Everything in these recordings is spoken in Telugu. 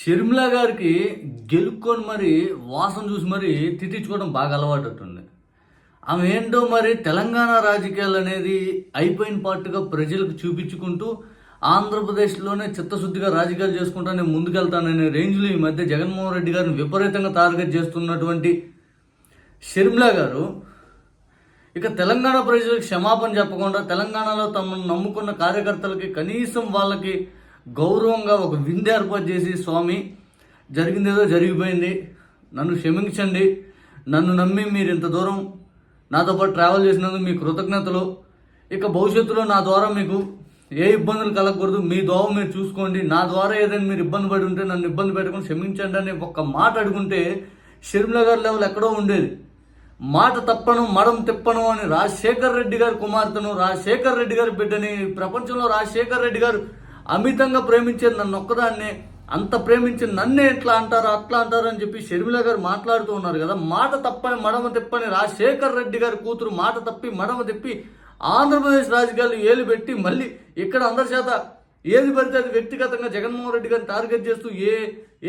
షర్మిల గారికి గెలుక్కొని మరి వాసన చూసి మరి తిట్టించుకోవడం బాగా అలవాటట్టుంది ఆమె ఏంటో మరి తెలంగాణ రాజకీయాలు అనేది అయిపోయిన పాటుగా ప్రజలకు చూపించుకుంటూ ఆంధ్రప్రదేశ్లోనే చిత్తశుద్ధిగా రాజకీయాలు చేసుకుంటా నేను ముందుకెళ్తాననే రేంజ్లో ఈ మధ్య జగన్మోహన్ రెడ్డి గారిని విపరీతంగా టార్గెట్ చేస్తున్నటువంటి షర్మిల గారు ఇక తెలంగాణ ప్రజలకు క్షమాపణ చెప్పకుండా తెలంగాణలో తమను నమ్ముకున్న కార్యకర్తలకి కనీసం వాళ్ళకి గౌరవంగా ఒక విందు ఏర్పాటు చేసి స్వామి జరిగిందేదో జరిగిపోయింది. నన్ను క్షమించండి. నన్ను నమ్మి మీరు ఇంత దూరం నాతో పాటు ట్రావెల్ చేసినందుకు మీ కృతజ్ఞతలు. ఇక భవిష్యత్తులో నా ద్వారా మీకు ఏ ఇబ్బందులు కలగకూడదు. మీ దోవ మీరు చూసుకోండి. నా ద్వారా ఏదైనా మీరు ఇబ్బంది పడి ఉంటే నన్ను ఇబ్బంది పెట్టకుండా క్షమించండి అని ఒక్క మాట అడుగుంటే షర్మిల గారి లెవెల్ ఎక్కడో ఉండేది. మాట తప్పను మడం తిప్పను అని రాజశేఖర్ రెడ్డి గారి కుమార్తెను రాజశేఖర్ రెడ్డి గారి బిడ్డని ప్రపంచంలో రాజశేఖర్ రెడ్డి గారు అమితంగా ప్రేమించేది నన్ను ఒక్కదాన్నే అంత ప్రేమించి నన్నే ఎట్లా అంటారు అట్లా అంటారు అని చెప్పి షర్మిల గారు మాట్లాడుతూ ఉన్నారు కదా. మాట తప్పని మడమ తిప్పని రాజశేఖర్ రెడ్డి గారి కూతురు మాట తప్పి మడమ తిప్పి ఆంధ్రప్రదేశ్ రాజకీయాలు ఏలు పెట్టి మళ్ళీ ఇక్కడ అందరి చేత ఏది పడితే అది వ్యక్తిగతంగా జగన్మోహన్ రెడ్డి గారిని టార్గెట్ చేస్తూ ఏ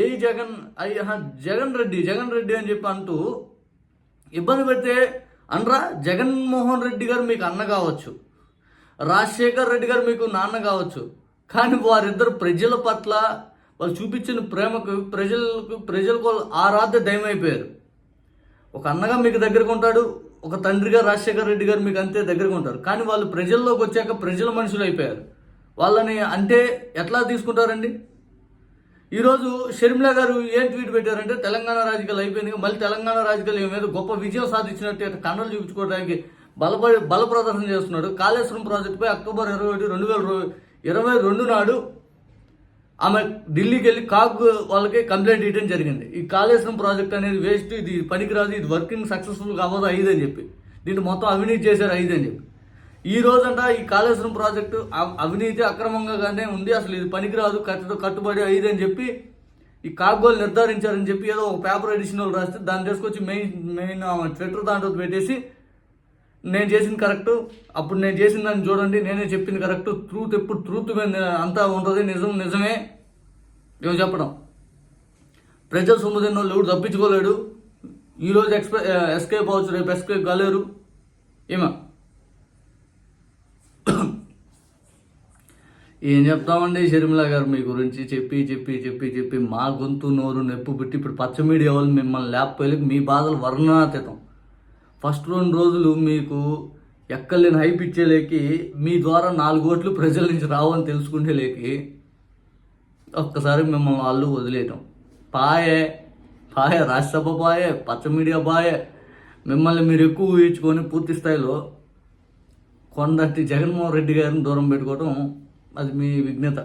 ఏ జగన్ అయ్యా జగన్ రెడ్డి జగన్ రెడ్డి అని చెప్పి అంటూ ఇబ్బంది పెడితే అనరా జగన్మోహన్ రెడ్డి గారు మీకు అన్న కావచ్చు. రాజశేఖర్ రెడ్డి గారు మీకు నాన్న కావచ్చు. కానీ వారిద్దరు ప్రజల పట్ల వాళ్ళు చూపించిన ప్రేమకు ప్రజలకు ప్రజలకు ఆరాధ్య దయం అయిపోయారు. ఒక అన్నగా మీకు దగ్గరకు ఉంటాడు ఒక తండ్రిగా రాజశేఖర్ రెడ్డి గారు మీకు అంతే దగ్గరకు ఉంటారు. కానీ వాళ్ళు ప్రజల్లోకి వచ్చాక ప్రజల మనుషులు అయిపోయారు. వాళ్ళని అంటే ఎట్లా తీసుకుంటారండి? ఈరోజు షర్మిల గారు ఏం ట్వీట్ పెట్టారంటే తెలంగాణ రాజకీయాలు అయిపోయింది మళ్ళీ తెలంగాణ రాజకీయాలు మీద గొప్ప విజయం సాధించినట్టు ఇట్లా కండలు చూపించుకోవడానికి బలపడి బల ప్రదర్శన చేస్తున్నాడు. కాళేశ్వరం ప్రాజెక్టుపై అక్టోబర్ ఇరవై ఒకటి రెండు వేల ఇరవై రెండు నాడు ఆమె ఢిల్లీకి వెళ్ళి కాగ్ వాళ్ళకి కంప్లైంట్ ఇవ్వడం జరిగింది. ఈ కాళేశ్వరం ప్రాజెక్ట్ అనేది వేస్ట్ ఇది పనికిరాదు ఇది వర్కింగ్ సక్సెస్ఫుల్ అవ్వదు ఐదని చెప్పి. దీంట్లో మొత్తం అవినీతి చేశారు ఐదని చెప్పి. ఈ రోజంట ఈ కాళేశ్వరం ప్రాజెక్టు అవినీతి అక్రమంగానే ఉంది అసలు ఇది పనికిరాదు కట్టు కట్టుబడి ఐదని చెప్పి ఈ కాగోలు నిర్ధారించారని చెప్పి ఏదో ఒక పేపర్ ఎడిషన్ వాళ్ళు రాస్తే దాన్ని తీసుకొచ్చి మెయిన్ మెయిన్ ట్విట్టర్ దాంట్లో పెట్టేసి నేను చేసింది కరెక్ట్ అప్పుడు నేను చేసిన దాన్ని చూడండి నేనే చెప్పింది కరెక్ట్ ట్రూత్ ఎప్పుడు ట్రూత్ అంతా ఉంటుంది నిజం నిజమే. మేము చెప్పడం. ప్రజల సొమ్ము తిన్న ఎవడు తప్పించుకోలేడు. ఈరోజు ఎక్స్ప్రె ఎస్కేప్ అవచ్చు రేపు ఎస్కేప్ కాలేరు. ఏమా. ఏం చెప్తామండి షర్మిల గారు మీ గురించి? చెప్పి చెప్పి చెప్పి చెప్పి మా గొంతు నోరు నొప్పు పెట్టి ఇప్పుడు పచ్చ మీడియా వాళ్ళు మిమ్మల్ని లేకపోయి మీ బాధలు వర్ణనాతీతం. ఫస్ట్ రెండు రోజులు మీకు ఎక్కలేని హైప్ ఇచ్చేలేకి మీ ద్వారా నాలుగు ఓట్లు ప్రజల నుంచి రావని తెలుసుకుంటే లేకి ఒక్కసారి మిమ్మల్ని వాళ్ళు వదిలేయటం. పాయే పాయే రాజ్యసభ పాయే పచ్చ మీడియా పాయే. మిమ్మల్ని మీరు ఎక్కువ ఊహించుకొని పూర్తి స్థాయిలో కొండటి జగన్మోహన్ రెడ్డి గారిని దూరం పెట్టుకోవడం అది మీ విఘ్నత.